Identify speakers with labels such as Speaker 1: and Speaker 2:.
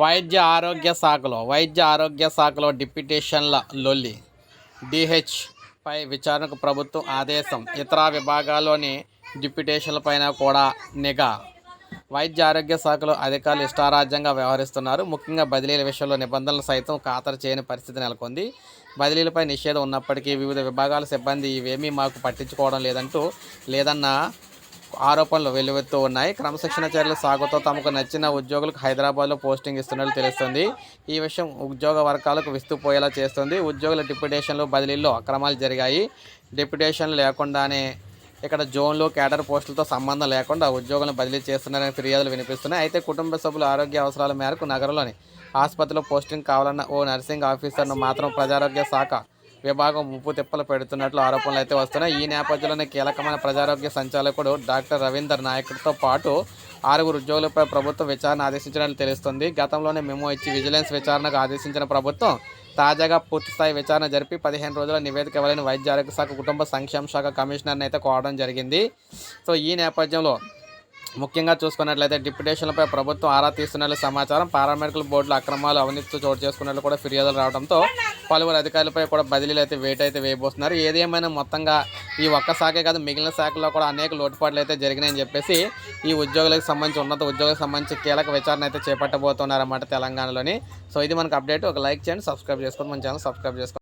Speaker 1: వైద్య ఆరోగ్య శాఖలో వైద్య ఆరోగ్య శాఖలో డిప్యూటేషన్ల లొల్లి డిహెచ్ పై విచారణకు ప్రభుత్వం ఆదేశం. ఇతర విభాగాల్లోని డిప్యూటేషన్లపైన కూడా నిఘా. వైద్య ఆరోగ్య శాఖలో అధికారులు ఇష్టారాజ్యంగా వ్యవహరిస్తున్నారు. ముఖ్యంగా బదిలీల విషయంలో నిబంధనలు సైతం ఖాతరు చేయని పరిస్థితి నెలకొంది. బదిలీలపై నిషేధం ఉన్నప్పటికీ వివిధ విభాగాల సిబ్బంది ఇవేమీ మాకు పట్టించుకోవడం లేదంటూ లేదన్న ఆరోపణలు వెలువెత్తూ ఉన్నాయి. క్రమశిక్షణ చర్యలు సాగుతూ తమకు నచ్చిన ఉద్యోగులకు హైదరాబాద్లో పోస్టింగ్ ఇస్తున్నట్లు తెలుస్తుంది. ఈ విషయం ఉద్యోగ వర్గాలకు విస్తుపోయేలా చేస్తుంది. ఉద్యోగుల డిప్యుటేషన్లు బదిలీల్లో అక్రమాలు జరిగాయి. డిప్యుటేషన్ లేకుండానే ఇక్కడ జోన్లు కేడర్ పోస్టులతో సంబంధం లేకుండా ఉద్యోగులను బదిలీ చేస్తున్నారని ఫిర్యాదులు వినిపిస్తున్నాయి. అయితే కుటుంబ సభ్యుల ఆరోగ్య అవసరాల మేరకు నగరంలోని ఆసుపత్రిలో పోస్టింగ్ కావాలన్న ఓ నర్సింగ్ ఆఫీసర్ను మాత్రం ప్రజారోగ్య శాఖ విభాగం ముప్పు తిప్పలు పెడుతున్నట్లు ఆరోపణలు అయితే వస్తున్నాయి. ఈ నేపథ్యంలోనే కీలకమైన ప్రజారోగ్య సంచాలకుడు డాక్టర్ రవీందర్ నాయకుడితో పాటు ఆరుగురు ఉద్యోగులపై ప్రభుత్వం విచారణ ఆదేశించినట్లు తెలుస్తుంది. గతంలోనే మెమో ఇచ్చి విజిలెన్స్ విచారణకు ఆదేశించిన ప్రభుత్వం తాజాగా పూర్తిస్థాయి విచారణ జరిపి పదిహేను రోజుల నివేదిక ఇవ్వాలని వైద్య ఆరోగ్య శాఖ కుటుంబ సంక్షేమ శాఖ కమిషనర్ని అయితే కోరడం జరిగింది. సో ఈ నేపథ్యంలో ముఖ్యంగా చూసుకున్నట్లయితే డిప్యుటేషన్లపై ప్రభుత్వం ఆరా తీస్తున్నట్లు సమాచారం. పారామెడికల్ బోర్డుల అక్రమాలు అవినీతితో చోటు చేసుకున్నట్లు కూడా ఫిర్యాదులు రావడంతో పలువురు అధికారులపై కూడా బదిలీలు అయితే వెయిట్ అయితే వేయబోతున్నారు ఏదేమైనా మొత్తంగా ఈ ఒక్క శాఖే కాదు మిగిలిన శాఖల్లో కూడా అనేక లోటుపాట్లు అయితే జరిగినాయని చెప్పేసి ఈ ఉద్యోగులకు సంబంధించి ఉన్నత ఉద్యోగులకు సంబంధించి కీలక విచారణ అయితే చేపట్టబోతున్నారన్నమాట తెలంగాణలోని. సో ఇది మనకు అప్డేట్. ఒక లైక్ చేయండి సబ్స్క్రైబ్ చేసుకోండి మన ఛానల్ సబ్స్క్రైబ్ చేసుకోండి.